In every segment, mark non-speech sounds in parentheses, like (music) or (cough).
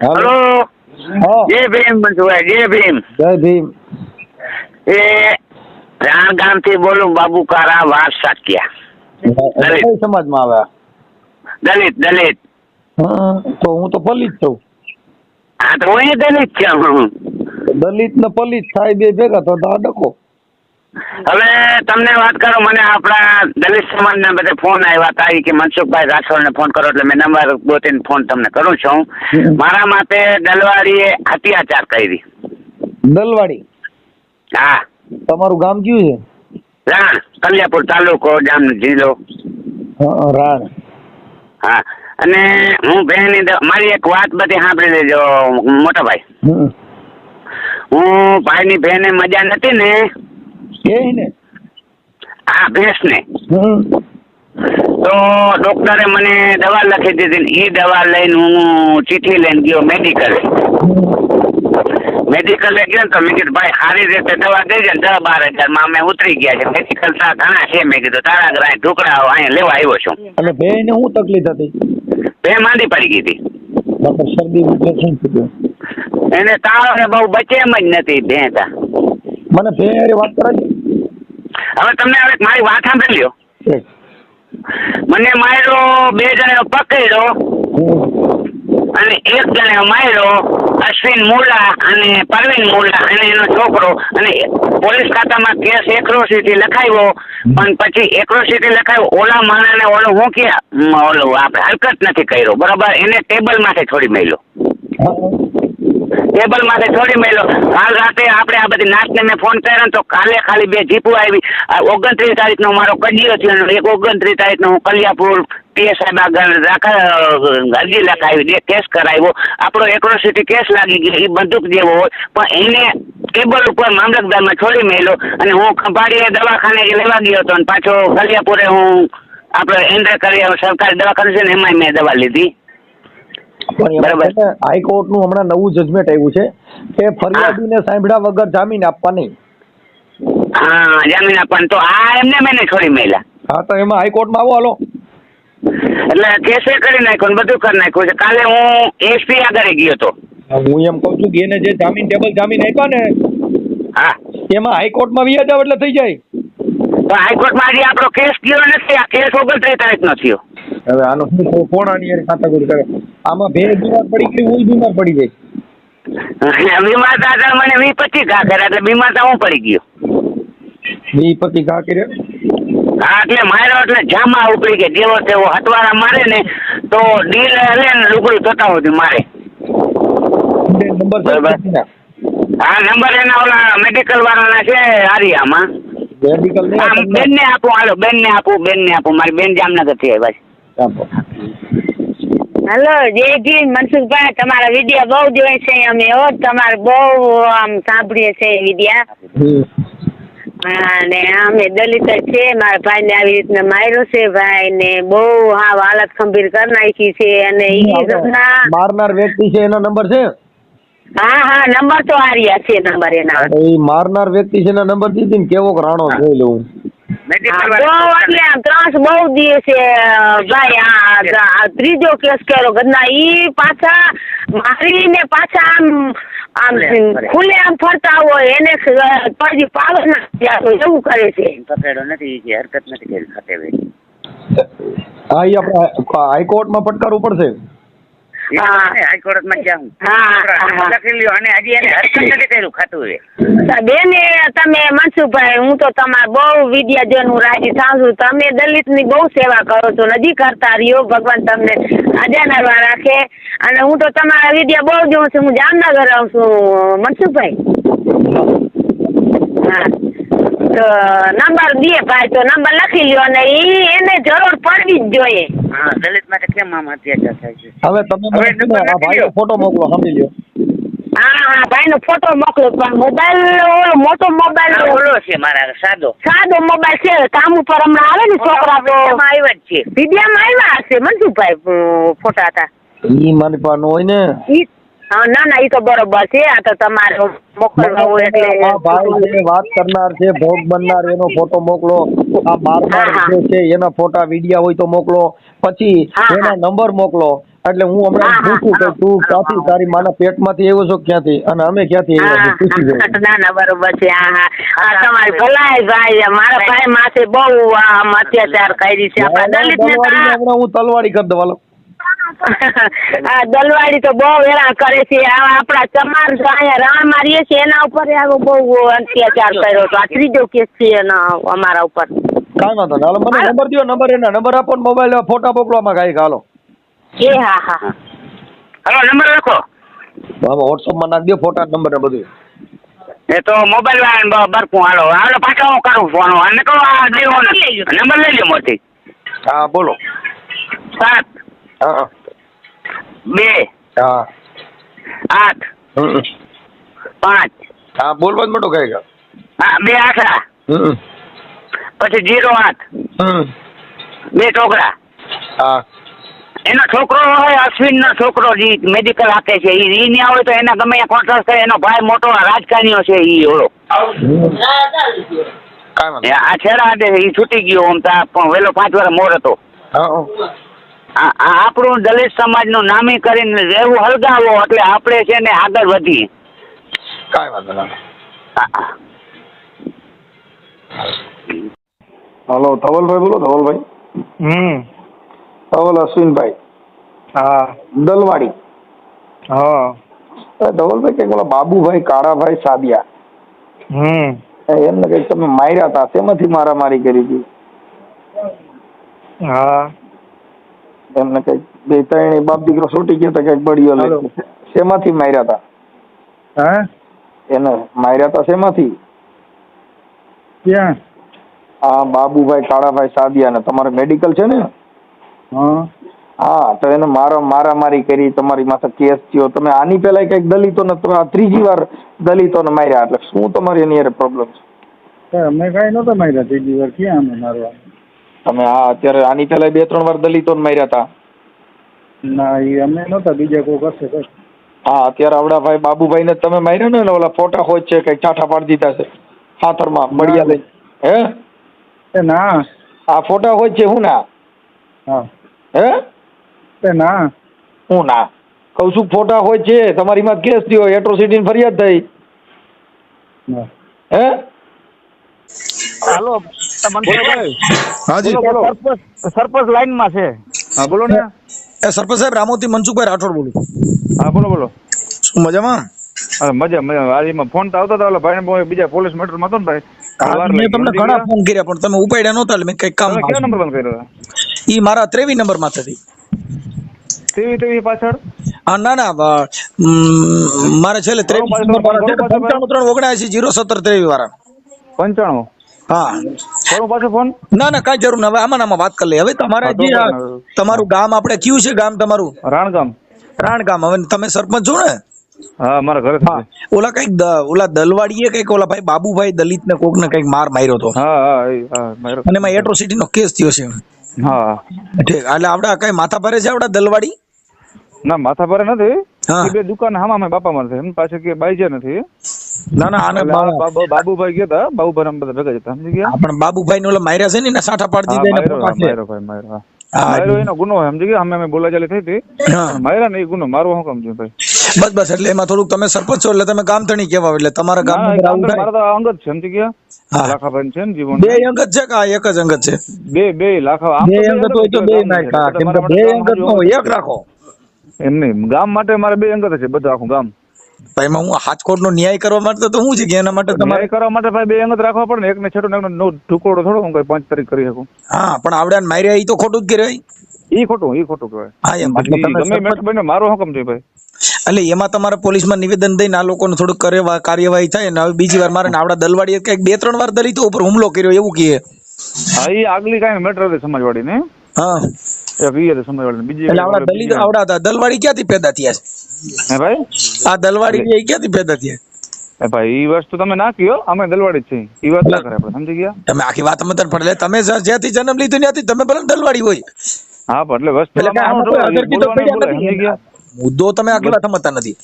Hello. જય ભીમ મનસુભાઈ જય ભીમ. જય ભીમ. એ રાણગામથી બોલું બાબુ કારા વાસ સાકિયા દલિત. સમાજ સમાજમાં આવ્યા? દલિત દલિત. હા તો હું તો પલિત છું. હા તો હું દલિત છું. દલિત ને પલિત થાય બે ભેગા તો અડકો હવે તમને વાત કરો મને આપણા દલિત સમાજના બધે ફોન આવ્યા હતા કે મનસુખભાઈ રાઠોડને ફોન કરો એટલે મેં નંબર ગોતીને ફોન તમને કરું છું. મારા માટે દલવાડીએ અત્યાચાર કરી. દલવાડી? હા. તમારું ગામ કયું છે? રાણ કલ્યાપુર તાલુકો જામ જિલ્લો. રાણ. હા. અને હું બેન મારી એક વાત બધી સાંભળી લેજો મોટા ભાઈ. હું ભાઈની બહેને મજા નથી ને કે ને? આ ભેંસને હમ. તો ડોક્ટરે મને દવા લખી દીધી ને એ દવા લઈને હું ચીઠી લઈને ગયો મેડિકલે મેડિકલે ગયો ને તો મેં કીધું ભાઈ સારી રીતે દવા દઈ ને દસ બાર હજારમાં. અમે ઉતરી ગયા છે. મેડિકલ તા ઘણા છે. મેં કીધું તારા ઘરે અહીં અહીંયા લેવા આવ્યો છું. અને બેયને શું તકલીફ હતી? બે માંદી પડી ગઈ હતી. એને તાવ ને બહુ બચે એમ જ નથી ભેંતા મને બે વાત કરાવી હવે તમને હવે મારી વાત સાંભળી લ્યો. મને માર્યો બે જણાનો પકડ્યો અને એક જણે માર્યો અશ્વિન મુલા અને પરવીન મુલા અને એનો છોકરો અને પોલીસ ખાતામાં કેસ એક્રોસિટી લખાવ્યો. પણ પછી એક્રોસિટી લખાવ્યો. ઓલા માણસને ઓલો હું કે મ, ઓલું આપણે હરકત નથી કર્યો. બરાબર? એને ટેબલ માથે છોડી મેલ્યો. ટેબલ માટે છોડી મળ્યો કાલ રાતે આપણે આ બધી નાચને મેં ફોન કર્યો ને તો કાલે ખાલી બે જીપો આવી. ઓગણત્રીસ તારીખનો મારો કડિયો થયો એક ઓગણત્રીસ તારીખનો હું કલિયાપુર પીએસ સાહેબ આગળ રાખા, અરજી લખાવી કેસ કરાવ્યો. આપણો એક્રોસિટી કેસ લાગી ગયો એ બંદૂક જેવો હોય. પણ એને ટેબલ ઉપર મામલતદારમાં છોડી મેલો અને હું ખંભાળીએ દવાખાને લેવા ગયો હતો અને પાછો કલિયાપુરે હું આપણે એન્ટર કરી સરકારી દવાખાનું છે ને એમાંય મેં દવા લીધી. પણ. છે ને હમણાં નવું જજમેન્ટ આવ્યું છે કે ફરિયાદીને સાંભળ્યા વગર જામીન આપવા નહીં. હા જામીન આપવાનું તો આ એમને મેં છોડી મેલા હા તો એમાં હાઈકોર્ટમાં આવો હાલો. એટલે કેસે કરી નાખ્યો ને બધું કરી નાખ્યું છે. કાલે હું એસપી આગળ ગયો હતો હું એમ કહું છું કે એને જે જામીન ટેબલ જામીન આપ્યા ને હા. એમાં હાઈકોર્ટમાં વ્યાજ આવે એટલે થઈ જાય. તો હાઈકોર્ટમાં હજી આપણો કેસ ગયો નથી. આ કેસ ઓગણત્રીસ તારીખનો થયો. હવે આનો શું કોણ આની હારે ખાતાખોરી કરે. આમાં બે બીમાર પડી ગઈ હું બીમાર પડી જાય બીમાર દાદા મને વી પચીસ ઘા કર્યા એટલે બીમાર તો હું પડી ગયો. વી પતિ ઘા કર્યા? હા એટલે માર્યો એટલે જામા ઉપડી ગયા. જેવો તેવો હટવારા મારે ને તો ડીલ લે ને લુગડું થતા હોય મારે. હા નંબર એના ઓલા મેડિકલ વાળાના છે આરિયામાં. બેન ને આપું હાલો બેનને આપું બેનને આપું. મારી બેન જામનગરથી આવ્યા છે. હલો જયજી મનસુખભાઈ તમારા વિડિયા બહુ જોઈએ છે અમે હો તમારે બહુ આમ સાંભળીએ છે વિડિયા. અને અમે દલિત છે મારા ભાઈને આવી રીતના માર્યો છે ભાઈ ને બહુ હા હાલત ખંભીર કરી નાખી છે અને એ મારનાર વ્યક્તિ છે એનો નંબર છે હા હા નંબર તો આર્યા છે નંબર એના. એ મારનાર વ્યક્તિ છે એનો નંબર દીધી ને કેવો રાણો જોઈ લઉં. બહુ ત્રાસ બહુ ભાઈ આ આ ત્રીજો કેસ કર્યો. ઘરના ઈ પાછા મારીને પાછા આમ આમ ખુલ્લે આમ ફરતા હોય એને પાવર ના એવું કરે છે. પકડ્યો નથી જે હરકત નથી કરી ખાતે હા એ આપણે હાઈકોર્ટમાં ફટકારવું પડશે. હાઈકોર્ટમાં જાઉં. લખી લ્યો અને હજી એને હરકત (coughs) નથી કર્યું ખાતું એ. બેને તમે મનસુખભાઈ હું તો તમારા બહુ વિદ્યા જોઈને હું રાજી થાઉં છું. તમે દલિતની બહુ સેવા કરો છો નજીક કરતા રહ્યો. ભગવાન તમને આજાનરવા રાખે. અને હું તો તમારા વિદ્યા બહુ જોઉં છું હું જામનગર આવું છું. મનસુખભાઈ. હા. તો નંબર દે ભાઈ તો નંબર લખી લ્યો અને ઈ એને જરૂર પડવી જ જોઈએ. હા દલિત માટે કેમ આમ અત્યાચાર થાય છે? હવે તમે મને આ ભાઈનો ફોટો મોકલો સમજી લ્યો. હા હા ભાઈનો ફોટો મોકલો પણ મોબાઈલ ઓલો મોટો મોબાઈલ ઓલો છે મારા સાદો. સાદો મોબાઈલ છે કામ ઉપર હમણાં આવે ને છોકરા તો. એમાં આવ્યા જ છે. વિદ્યામાં આવ્યા હશે મનસુખભાઈ ફોટા હતા. ઈ મારી પાસે હોય ને. ઈ ના ના એ તો બરોબર છે. આ તો તમારે મોકલવા હોય એટલે ભાઈ જે વાત કરનાર છે ભોગ બનનાર એનો ફોટો મોકલો. આ મારનાર હા, હા. જે છે એના ફોટા વિડિયા હોય તો મોકલો. પછી એના નંબર મોકલો. એટલે હું હમણાં પૂછું કે તું ક્યાંથી તારી માના પેટમાંથી આવ્યો છો ક્યાંથી? અને અમે ક્યાંથી આવ્યા પૂછી ના ના બરોબર છે. હા હા. હા તમારી ભલાઈ ભાઈ મારા ભાઈ માથે બહુ આમ અત્યાચાર કરી છે. આપણા દલિત નેતા. હું તલવાડી કરી દઉં. આ દલવાડી તો બહુ હેરાન કરે છે. આ આપણા ચમાર અહીંયા રણમાં રહીએ છીએ એના ઉપર આવો બહુ અત્યાચાર કર્યો તો આ ત્રીજો કેસ છે એનો અમારા ઉપર. કાંઈ વાંધો નહીં. મને નંબર દો નંબર એના. નંબર આપો ને મોબાઈલ ફોટા મોકલવામાં કાંઈ હાલો. એ હા હા. હાલો નંબર લખો. હવે વોટ્સઅપમાં નાખ દો ફોટા નંબર ને બધું. એ તો મોબાઈલ વાળા બરકું હાલો. હાલો પાછો હું કરું ફોન અને કહો નંબર લઈ લો મોટી હા બોલો. સાત. હા હા. બે. હા. આઠ. હમ. પાંચ. હા બોલ જ મોટો કાંઈ હા બે આખરા. હમ પછી જીરો આઠ. હમ. બે છોકરા હા. એનો છોકરો હોય અશ્વિન નો છોકરો જે મેડિકલ આપે છે ઈ ઈ આવે તો એના ગમે કોન્ટ્રાક્ટ થાય એનો ભાઈ મોટો રાજકારણીઓ છે ઈ ઓળો એ આ છેડા હાથે ઈ છૂટી ગયો આમ તા પણ વેલો પાંચ વાર મોર હતો. હા. આપણું દલિત સમાજનું નામી કરીને રહેવું હલગાવો એટલે આપણે છે ને આગળ વધીએ. કાંઈ વાંધો ના આ- આ. હલો ધવલભાઈ બોલો ધવલભાઈ. હમ. ધવલ અશ્વિનભાઈ. હા. દલવાડી. હા. એ ધવલભાઈ કંઈક ઓલા બાબુભાઈ કાળાભાઈ સાદિયા. હમ. એમને કંઈક તમે માર્યા હતા શેમાંથી મારામારી કરી હતી? હા. એમને કંઈક બે ત્રણ બાપ દીકરો છૂટી ગયા કંઈક બળીઓ. લઈ શેમાંથી માર્યા હતા હે? એને માર્યા હતા શેમાંથી? ક્યાં? આ બાબુભાઈ કાળાભાઈ સાદિયા ને. તમારે મેડિકલ છે ને? હા. તો એને મારા મારામારી કરી તમારી માથે કેસ થયો. તમે આની પહેલા કંઈક દલિતોને આ ત્રીજી વાર દલિતોને માર્યા. એટલે શું તમારી એની પ્રોબ્લેમ છે? અમે કઈ નહોતા માર્યા ત્રીજી વાર. ક્યાં અમે મારવા? તમે આ અત્યારે આની પહેલા બે ત્રણ વાર દલિતોને માર્યા હતા ના એ અમે નહોતા બીજા કોઈ કરશે કર હા અત્યારે આવડાભાઈ બાબુભાઈને જ તમે માર્યા ને ઓલા ફોટા હોય છે કંઈક ચાઠા પાડી દીધા છે. ખાતરમાં મળ્યા લઈ હે? એ ના. આ ફોટા હોય છે હું ના? હા. હે? એ ના. હું ના? કહું છું ફોટા હોય છે તમારી માં કેસ થયો એટ્રોસિટી ફરિયાદ થઈ. હે? હાલો. હાજી બોલો બોલો સરપંચ લાઈનમાં છે. હા બોલો ને. એ સરપંચ સાહેબ રામોથી મનસુખભાઈ રાઠોડ બોલું હા બોલો બોલો. શું મજામાં? મજા મજા. આજે ફોન તો આવતો હતો ઓલા ભાઈ બીજા પોલીસ મેટરમાં હતો ને ભાઈ. મેં તમને ઘણા ફોન કર્યા પણ તમે ઉપાડ્યા નહોતા એટલે મેં કંઈક કામ કયો નંબર બંધ કર્યો ઈ મારા ત્રેવી નંબર તેવી તેવી પાછળ? હા ના ના મારે છેલ્લે ત્રેવીસ નંબર. પંચાણું ત્રણ ઓગણસી જીરો સત્તર ત્રેવીસ વાળા. પંચાણું? હા. કરું પાછો ફોન? ના ના કાંઈ જરૂર હવે આમાં આમાં વાત કરી લઈએ. હવે તમારે જે તમારું ગામ આપણે કયું છે? ગામ તમારું? રાણગામ. રાણ ગામ હવે તમે સરપંચ છો ને? હા મારા ઘરે હા. ઓલા કંઈક ઓલા દલવાડીએ કંઈક ઓલા ભાઈ બાબુભાઈ દલિત ને કોક ને કંઈક માર માર્યો હતો. હા અને એમાં એટ્રોસિટી નો કેસ થયો છે. હા. ઠીક એટલે આવડા કઈ માથા ભરે છે આવડા દલવાડી? ના માથા પર નથી. એ બે દુકાન હામા અમે બાપા મારે એમ પાછળ કે બાઈજે નથી. ના ના આને બાબુભાઈ ગયા હતા બાબુભાઈ અમે બધા ભેગા જતા સમજી ગયા? પણ બાબુભાઈ ને ઓલા માર્યા છે ને એના સાઠા પાડી દીધા માર્યો. હા, ભાઈ માર્યો હા. હા, એનો ગુનો હોય સમજી ગયા? અમે અમે બોલાચાલી થઈ હતી. હા. માર્યા ને એ ગુનો. મારો શું કામ છે ભાઈ? બસ બસ એટલે એમાં થોડુંક તમે સરપંચ છો એટલે તમે ગામ તણી કેવા એટલે તમારા ગામ મારા તો અંગત છે સમજી ગયા? હા. લાખાભાઈ છે ને જીવન બે અંગત છે કે આ એક જ અંગત છે? બે બે લાખા આમ બે અંગત હોય તો બે નાખ. કેમ કે બે અંગત નો એક રાખો. એમ નહીં. ગામ માટે મારે બે અંગત છે બધું આખું ગામ. એમાં હું હાથકોટ નો ન્યાય કરવા માટે તો શું છે કે એના માટે તમારે કરવા માટે ભાઈ બે અંગત રાખવા પડે ને. એકને છેટો ને નો ટુકડો થોડો હું કઈ પાંચ તારીખ કરી શકું. હા પણ આવડે માર્યા ઈ તો ખોટું જ કહેવાય. ઈ ખોટું ઈ ખોટું કહેવાય. હા એમ તમે બને મારો હુકમ છે ભાઈ? એટલે એમાં તમારે પોલીસમાં નિવેદન દઈને આ લોકોને થોડુંક કરેવા કાર્યવાહી થાય ને હવે બીજી વાર મારે ને આવડા દલવાડીએ કંઈક બે ત્રણ વાર દલિતો ઉપર હુમલો કર્યો એવું કહે. હા ઈ આગલી કાંઈ મેટર હતી સમાજવાડી ને હા. એક ઈ હતી બીજી એટલે આવડા દલિત આવડા હતા દલવાડી ક્યાંથી પેદા થયા છે? હે ભાઈ? આ દલવાડી ક્યાંથી પેદા થયા? એ ભાઈ ઈ વસ્તુ તમે નાખી હો અમે દલવાડી જ છીએ. ઈ વાત ના કરે આપણે સમજી ગયા? તમે આખી વાત અમે પડે તમે જ્યાંથી જન્મ લીધો ત્યાંથી તમે ભલે દલવાડી હોય. હા એટલે વસ્તુ મુદ્દો તમે આખી વાત સમજતા નથી.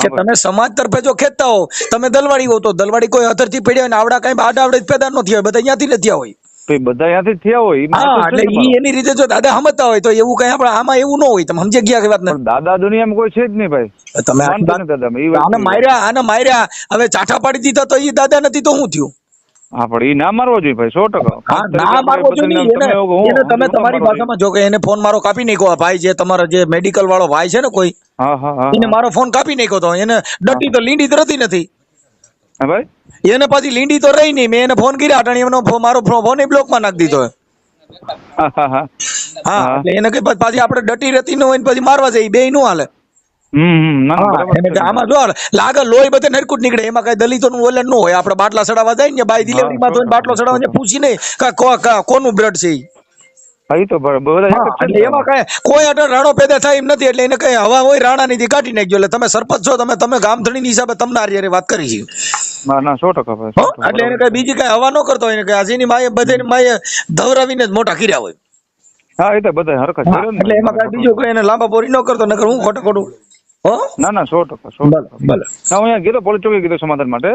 કે તમે સમાજ તરફે જો ખેતતા હો તમે દલવાડી હો તો દલવાડી કોઈ અધરથી પડ્યા હોય ને આવડા કઈ આડા આવડે જ પેદા નથી હોય બધા અહીંયાથી નથી થયા હોય. તો એ બધા ત્યાંથી થયા હોય હા એટલે ઈ એની રીતે જો દાદા સમજતા હોય તો એવું કઈ આપણે આમાં એવું ન હોય તમે સમજી ગયા કે વાત ને દાદા દુનિયામાં કોઈ છે જ નહીં ભાઈ. તમે નથી આને માર્યા આને માર્યા હવે ચાઠા પાડી દીધા તો ઈ દાદા નથી તો શું થયું? હા પણ એ ના મારવો જોઈએ ભાઈ સો ટકા. ના મારવો જોઈએ. એને તમે તમારી ભાષામાં જો કે એને ફોન મારો કાપી નાખ્યો ભાઈ જે તમારો જે મેડિકલ વાળો ભાઈ છે ને કોઈ હા હા હા એને મારો ફોન કાપી નાખ્યો તો એને ડટી તો લીંડી જ રહેતી નથી. હા ભાઈ? એને પાછી લીંડી તો રહી નહીં. મેં એને ફોન કર્યા અટાણી એમનો મારો ફોન બ્લોકમાં નાખી દીધો. હા. એટલે એને કઈ પાછી આપણે ડટી રહેતી ન હોય ને પછી મારવા જાય બે નું હાલે. આમાં જો લાગે લોહી બધે નરકુટ નીકળે. એમાં કઈ દલિતો નું ઓલન ન હોય. આપણે બાટલા ચડાવવા જાય ને બાય ડિલિવરી માં તો બાટલો ચડાવવા જાય પૂછી નહીં કો- કા- કોનું બ્લડ છે તો એમાં કઈ કોઈ અઢાર રાણો પેદા થાય એમ નથી. એટલે એને કઈ હવા હોય રાણા ની કાઢી નાખજો. એટલે તમે સરપંચ છો તમે તમે ગામધણી ની હિસાબે તમને હારી વાત કરી છે. ના ના સો ટકા એટલે એને કઈ બીજી કઈ હવા ન કરતો હોય કે આજની માએ બધે માએ ધવરાવીને જ મોટા કર્યા હોય. હા એ તો બધા હરકત. એટલે એમાં કઈ બીજું કઈ એને લાંબા પોરી ન કરતો નકર હું ખોટું ખોટું. ના ના સો ટકા સો ભલે ટકા ભલે હા અહીંયા ગયો પોલીસ ચોકી કીધું સમાધાન માટે.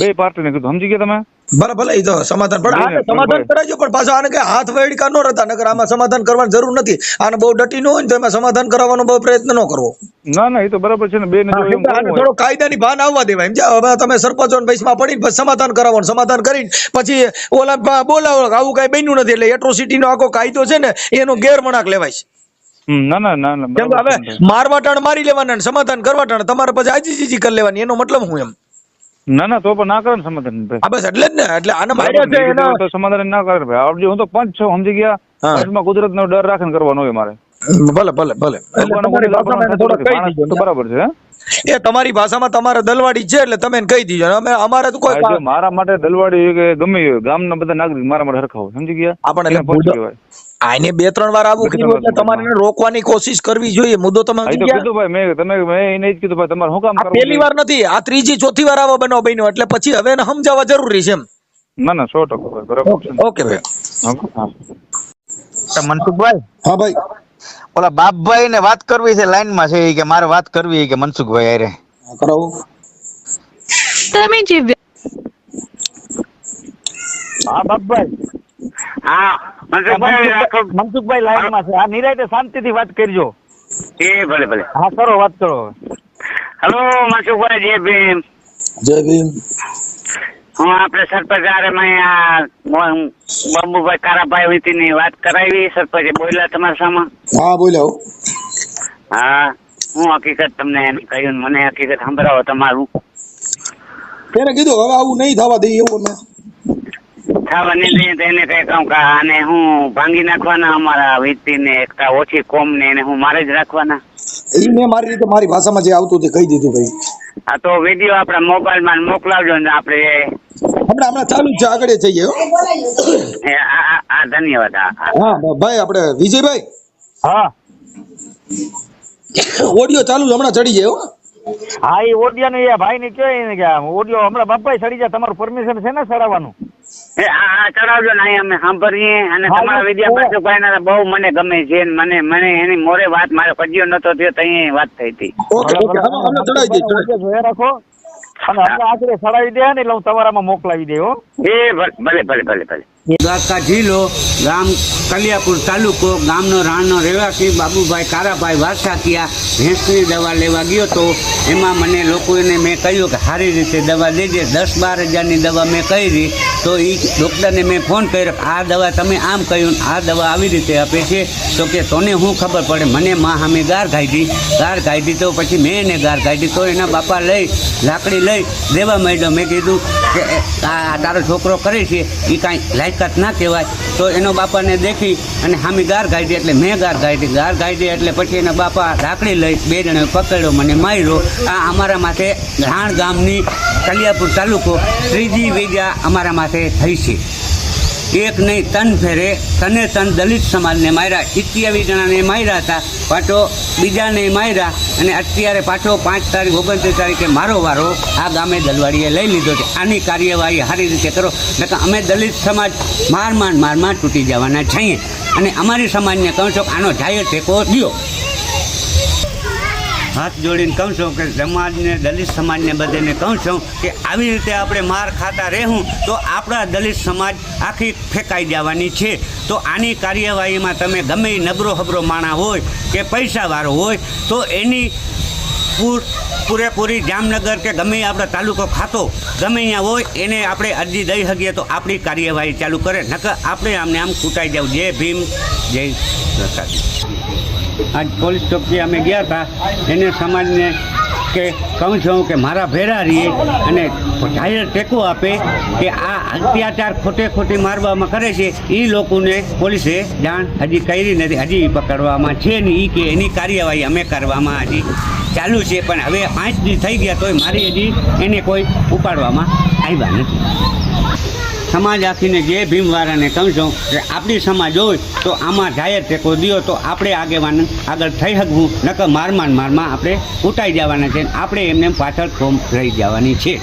બે પાર્ટીને કીધું. સમજી ગયા તમે? બરાબર ભલે એ તો સમાધાન પણ સમાધાન કરાજો કરાવજો પણ પાછા આને કઈ હાથ વેડકા ન રહેતા નકર આમાં સમાધાન કરવાની જરૂર નથી. આને બહુ ડટી ન હોય ને તો એમાં સમાધાન કરવાનો બહુ પ્રયત્ન ન કરવો. ના ના એ તો બરાબર છે ને બે ને. થોડો કાયદાની ભાન આવવા દેવાય એમ હવે તમે સરપંચો પૈસા પડીને પછી સમાધાન કરાવવાનું સમાધાન કરીને પછી ઓલા બોલાવો આવું કઈ બન્યું નથી એટલે એટ્રોસિટી નો આખો કાયદો છે ને એનો ગેરવણાક લેવાય છે. ના ના ના ના હવે મારવાટાણ મારી લેવાના સમાધાન કરવાટાણ તમારે પછી આજીજીજી કરી લેવાની એનો મતલબ હું એમ. ના ના તો પણ ના કરે ને સમાધાન ભાઈ. બસ એટલે જ ને એટલે આને માર્યા છે એના સમાધાન ના કરે ભાઈ. આવડજો હું તો પંચ છું સમજી ગયા. પંચમાં કુદરત નો ડર રાખીને કરવાનો હોય મારે. ભલે ભલે ભલે. બરાબર છે એ તમારી ભાષામાં તમારે દલવાડી છે એટલે તમે કહી દીજો. અમે અમારે તો કોઈ મારા માટે દલવાડી કે ગમે ગામના બધા નાગરિક મારા માટે હરખા હોય. સમજી ગયા? આપણે આને બે ત્રણ વાર આવું કીધું એટલે તમારે એને રોકવાની કોશિશ કરવી જોઈએ. મુદ્દો તમે સમજી ગયા કીધું ભાઈ મેં તમે મેં એને જ કીધું ભાઈ તમારે શું કામ કરવું પહેલી વાર નથી આ ત્રીજી ચોથી વાર આવો બનાવ બન્યો એટલે પછી હવે એને સમજાવવા જરૂરી છે એમ. ના ના સો ટકા ભાઈ બરાબર ઓકે ભાઈ. મનસુખભાઈ? હા ભાઈ. ઓલા બાપભાઈ ને વાત કરવી છે લાઈનમાં છે કે મારે વાત કરવી કે મનસુખભાઈ અરે કરાવો. તમે જે હા બાપભાઈ. હા. મનસુખભાઈ. લાઈનમાં છે. આ નિરાયતે શાંતિથી વાત કરજો. એ ભલે ભલે. હા કરો વાત કરો. હલો મનસુખભાઈ જય ભીમ. જય ભીમ. હું આપણે સરપંચ હારે મેં આ બાબુભાઈ કારાભાઈ વતીની વાત કરાવી. સરપંચ બોલ્યા તમારા સામે? હા બોલ્યા હા. હું હકીકત તમને એમ કહ્યું મને હકીકત સંભળાવો તમારું. તેને કીધું હવે આવું નહીં થવા દે એવું થવા નહીં દઈએ તો એને કઈ કહું કે આને હું ભાંગી નાખવાના અમારા વીતીને એકતા ઓછી કોમ ને એને હું મારે જ રાખવાના? એ મેં મારી રીતે મારી ભાષામાં જે આવતું તે કહી દીધું ભાઈ. હા તો વીડિયો આપણા મોબાઈલમાં મોકલાવજો ને આપણે આપણે હમણાં ચાલુ છે આગળ જઈએ હો. એ આ આ- આ ધન્યવાદ હા ભાઈ આપણે વિજયભાઈ? હા. ઓડિયો ચાલુ છે, હમણાં ચડી જાય હો. હા એ ઓડિયો ને એ ભાઈ ને કહે ને કે ઓડિયો હમણાં બાપા ચડી જાય તમારું પરમિશન છે ને ચડાવવાનું આ ચડાવજો ને અહીંયા અમે સાંભળીએ અને તમારા બસ, વિદ્યા ના બહુ મને ગમે છે મને મને એની મોરે વાત મારો કજિયો નતો થયો તો અહીંયા વાત થઈ હતી. ઓકે ચડાવી દઈએ રાખો. અને આખરે ચડાવી દે ને એટલે હું તમારામાં મોકલાવી દે હો. એ ભલે ભલે ભલે ભલે દ્વારકા જિલ્લો, ગામ કલિયાપુર તાલુકો, ગામનો રાણનો રહેવાસી બાબુભાઈ કારાભાઈ વારસાકિયા ભેંસની દવા લેવા ગયો તો એમાં મને લોકોને મેં કહ્યું કે સારી રીતે દવા દેજે, દસ બાર હજારની દવા મેં કરી તો એ ડૉક્ટરને મેં ફોન કર્યો આ દવા તમે આમ કહ્યું આ દવા આવી રીતે આપે છે. તો કે તને શું ખબર પડે, મને માં સામે ગાર ખાધી ગાર ખાધી તો પછી મેં એને ગાર ખાધી તો એના બાપા લઈ, લાકડી લઈ દેવા માંડ્યો. મેં કીધું કે આ તારો છોકરો કરે છે એ કાંઈ લાયકાત ના કહેવાય. તો એનો બાપાને દેખી અને હામી ગાર ગાઈ એટલે મેં ગાર ગાઈ ગાર ગાઈ એટલે પછી એના બાપા રાખડી લઈ બે જણે પકડ્યો મને માર્યો. આ અમારા માથે રાણ ગામની કલિયાપુર તાલુકો ત્રીજી વેજા અમારા માથે થઈ છે. એક નહીં, તન ફેરે. તને તન દલિત સમાજને માર્યા. સિત્યાવીસ જણાને માર્યા હતા. પાછો બીજાને માર્યા. અને અત્યારે પાછો પાંચ તારીખ, ઓગણત્રીસ તારીખે મારો વારો આ ગામે દલવાડીએ લઈ લીધો છે. આની કાર્યવાહી સારી રીતે કરો. નકર અમે દલિત સમાજ માર માર માર માર તૂટી જવાના છીએ. અને અમારી સમાજને કહું છો, આનો જાહેર ટેકો દો હાથ જોડીને કહું છું કે સમાજને, દલિત સમાજને બધાને કહું છું કે આવી રીતે આપણે માર ખાતા રહેવું, તો આપણા દલિત સમાજ આખી ફેંકાઈ જવાની છે. તો આની કાર્યવાહીમાં તમે ગમે નબરો હબરો માણા હોય કે પૈસાવાળો હોય, તો એની પૂર, પૂરેપૂરી જામનગર કે ગમે આપણો તાલુકો ખાતો, ગમે અહીંયા હોય, એને આપણે અરજી દઈ શકીએ તો આપણી કાર્યવાહી ચાલુ કરે. નકર આપણે આમને આમ કૂટાઈ જાવ. જય ભીમ, જય પ્રસાદ આજ પોલીસ ચોકી અમે ગયા હતા એને સમાજને કે કહું છું કે મારા ભેરા રહીએ અને જાહેર ટેકો આપે કે આ અત્યાચાર ખોટે ખોટી મારવામાં કરે છે. એ લોકોને પોલીસે જાણ હજી કરી નથી. હજી પકડવામાં છે નહીં. એ કે એની કાર્યવાહી અમે કરવામાં હજી ચાલુ છે. પણ હવે પાંચ દી થઈ ગયા તોય મારી હજી એને કોઈ ઉપાડવામાં આવ્યા નથી. સમાજ આખીને જે ભીમવાળાને કે આપણી સમાજ હોય તો આમાં જાહેર ટેકો દો તો આપણે આગેવાન આગળ થઈ શકવું. નકર મારમાન મારમાં આપણે ઉટાઈ જવાના છે. આપણે એમને પાછળ ફોર્મ રહી જવાની છે.